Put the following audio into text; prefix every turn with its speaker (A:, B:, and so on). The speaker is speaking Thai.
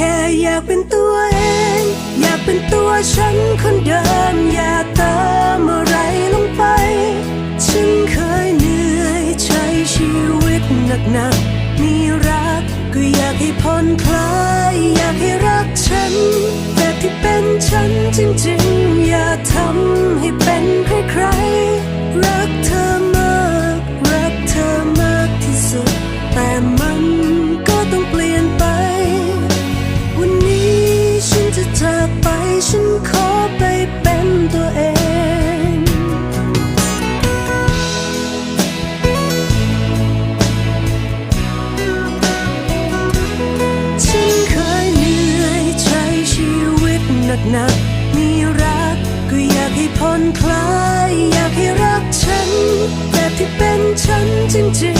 A: ค่อยากเป็นตัวเอง อยากเป็นตัวฉันคนเดิม อย่าเติมอะไรลงไป ฉันเคยเหนื่อยใช้ชีวิตหนักหนามีรักก็อยากให้ผ่อนคลาย อยากให้รักฉันแบบที่เป็นฉันจริงๆ นักหนักมีรักก็อยากให้ผ่อนคลาย อยากให้รักฉันแบบที่เป็นฉันจริง